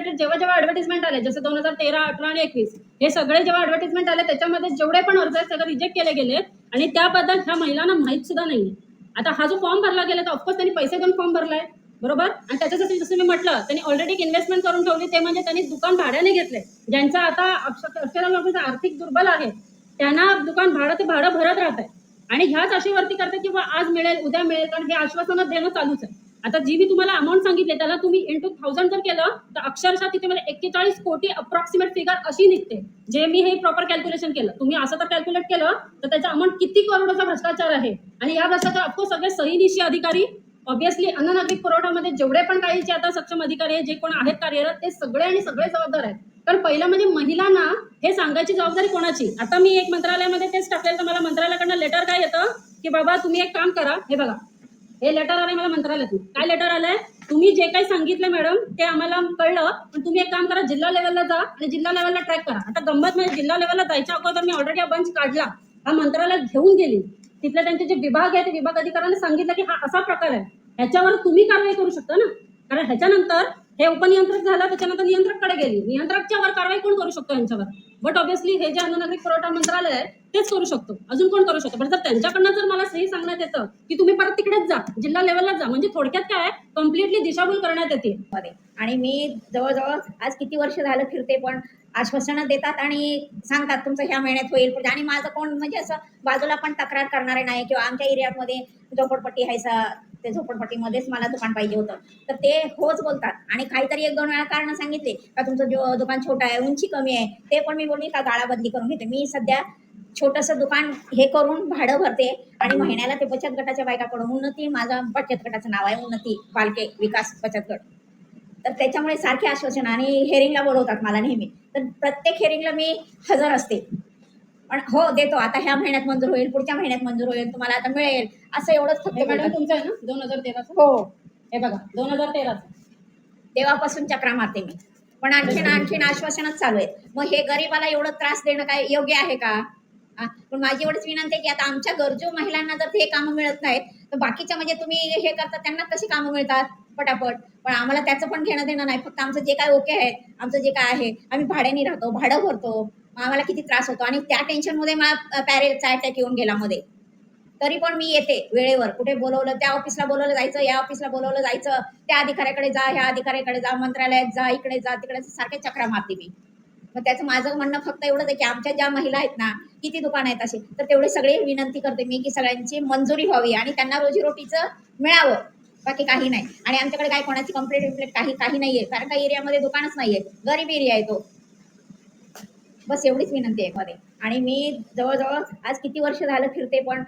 म्हणजे जेव्हा जेव्हा ऍडव्हर्टिजमेंट आले जसं दोन हजार तेरा अठरा आणि एकवीस हे सगळे जेव्हा ऍडव्हर्टिजमेंट आले त्याच्यामध्ये जेवढे पण अर्ज आहेत सगळे रिजेक्ट केले गेले आणि त्याबद्दल ह्या महिलांना माहीत सुद्धा नाही आता हा जो फॉर्म भरला गेला तर ऑफकोर्स त्यांनी पैसे देऊन फॉर्म भरलाय. बरोबर? आणि त्याच्यासाठी जसं मी म्हटलं त्यांनी ऑलरेडी इन्व्हेस्टमेंट करून ठेवली ते म्हणजे त्यांनी दुकान भाड्याने घेतले. ज्यांचा आता अक्षर- आर्थिक दुर्बल आहे त्यांना दुकान भाडं ते भाडं भरत राहत आहे. आणि ह्याच आशेवरती करते की आज मिळेल उद्या मिळेल कारण हे आश्वासनं देणं चालूच आहे. आता जी मी तुम्हाला अमाऊंट सांगितले त्याला तुम्ही इंटू थाउजंड जर केलं तर अक्षरशः तिथे मला एक्केचाळीस कोटी अप्रॉक्सिमेट फिगर अशी निघते. जे मी हे प्रॉपर कॅल्क्युलेशन केलं. तुम्ही असं तर कॅल्क्युलेट केलं तर त्याचा अमाऊंट किती करोडचा भ्रष्टाचार आहे? आणि या भ्रष्टाचार ऑफकोर्स सगळे सहीनिशी अधिकारी ऑब्विसली अन्न नागरिक पुरवठामध्ये जेवढे पण काही जे आता सक्षम अधिकारी आहेत जे कोण आहेत कार्यरत ते सगळे आणि सगळे जबाबदार आहेत. कारण पहिलं म्हणजे महिलांना हे सांगायची जबाबदारी कोणाची? आता मी एक मंत्रालयामध्ये तेच टाकलेलं तर मला मंत्रालयाकडनं लेटर काय येतं की बाबा तुम्ही एक काम करा हे बघा. हे लेटर आलंय मला मंत्रालयातून. काय लेटर आलंय? तुम्ही जे काही सांगितलं मॅडम ते आम्हाला कळलं. पण तुम्ही एक काम करा जिल्हा लेवलला जा आणि जिल्हा लेवलला ट्रॅक करा. आता गंमत म्हणजे जिल्हा लेवलला जायच्या अगोदर मी ऑलरेडी हा बंच काढला. हा मंत्रालयात घेऊन गेली. तिथले त्यांचे जे विभाग आहे ते विभाग अधिकाऱ्यांनी सांगितलं की हा असा प्रकार आहे. ह्याच्यावर तुम्ही कारवाई करू शकता ना? कारण ह्याच्यानंतर हे उपनियंत्रक झालं त्याच्यानंतर नियंत्रककडे गेली. नियंत्रकच्या वर कारवाई कोण करू शकतो यांच्यावर? बट ऑब्व्हियसली हे जे अन्न नागरिक पुरवठा मंत्रालय आहे तेच करू शकतो. अजून कोण करू शकतो? पण जर त्यांच्याकडनं जर मला सही सांगण्यात येतं की तुम्ही परत तिकडेच जा जिल्हा लेवलला जा म्हणजे थोडक्यात काय कम्प्लिटली दिशाभूल करण्यात येते. आणि मी जवळजवळ आज किती वर्ष झालं फिरते पण आश्वासनं देतात आणि सांगतात तुमचं ह्या महिन्यात होईल. आणि माझं कोण म्हणजे असं बाजूला पण तक्रार करणारे नाही किंवा आमच्या एरियामध्ये झोपडपट्टी आहे ते झोपडपट्टीमध्येच मला दुकान पाहिजे होतं. तर ते होच बोलतात. आणि काहीतरी एक दोन वेळा कारण सांगितले का तुमचं जो दुकान छोटं आहे उंची कमी आहे ते पण मी बोलली का गाळा बदली करून घेते. मी सध्या छोटंसं दुकान हे करून भाडं भरते आणि महिन्याला ते बचत गटाच्या बायकाकडून उन्नती माझा बचत गटाचं नाव आहे उन्नती पालके विकास बचत गट. तर त्याच्यामुळे सारखे आश्वासन आणि हेरिंगला बोलवतात मला नेहमी. तर प्रत्येक हेरिंगला मी हजर असते. पण हो देतो. आता ह्या महिन्यात मंजूर होईल पुढच्या महिन्यात मंजूर होईल तुम्हाला आता मिळेल. असं एवढंच फक्त मॅडम बोलतात. तुमचं आहे ना? दोन हजार तेराचं? हो. हे बघा दोन हजार तेराचं. तेव्हापासून चक्रा मारते मी. पण आणखीन आणखीन आश्वासनच चालू आहेत. मग हे गरीबाला एवढं त्रास देणं काय योग्य आहे का? हा? पण माझी एवढीच विनंती आहे की आता आमच्या गरजू महिलांना जर हे कामं मिळत नाहीत तर बाकीच्या म्हणजे तुम्ही हे करता त्यांना कशी कामं मिळतात? पटापट. पण आम्हाला त्याचं पण घेणं देणं नाही. फक्त आमचं जे काय ओके आहे आमचं जे काय आहे आम्ही भाड्याने राहतो भाडं भरतो. आम्हाला किती त्रास होतो आणि त्या टेन्शनमध्ये मला पॅरेचा अटॅक येऊन गेला मध्ये. तरी पण मी येते वेळेवर. कुठे बोलवलं त्या ऑफिसला बोलवलं जायचं या ऑफिसला बोलवलं जायचं. त्या अधिकाऱ्याकडे जा ह्या अधिकाऱ्याकडे जा मंत्रालयात जा इकडे जा तिकडे जा, सारखे चक्रा मारते मी. मग त्याचं माझं म्हणणं फक्त एवढंच आहे की आमच्या ज्या महिला आहेत ना किती दुकान आहेत असे तर तेवढे सगळे विनंती करते मी की सगळ्यांची मंजुरी व्हावी आणि त्यांना रोजीरोटीचं मिळावं. बाकी काही नाही. आणि आमच्याकडे काय कोणाची कंप्लेंट विम्प्लेट काही काही नाहीये. कारण काही एरियामध्ये दुकानच नाहीये. गरीब एरिया आहे तो. बस एवढीच विनंती आहे मध्ये आणि मी जवळजवळ आज किती वर्ष झालं फिरते पण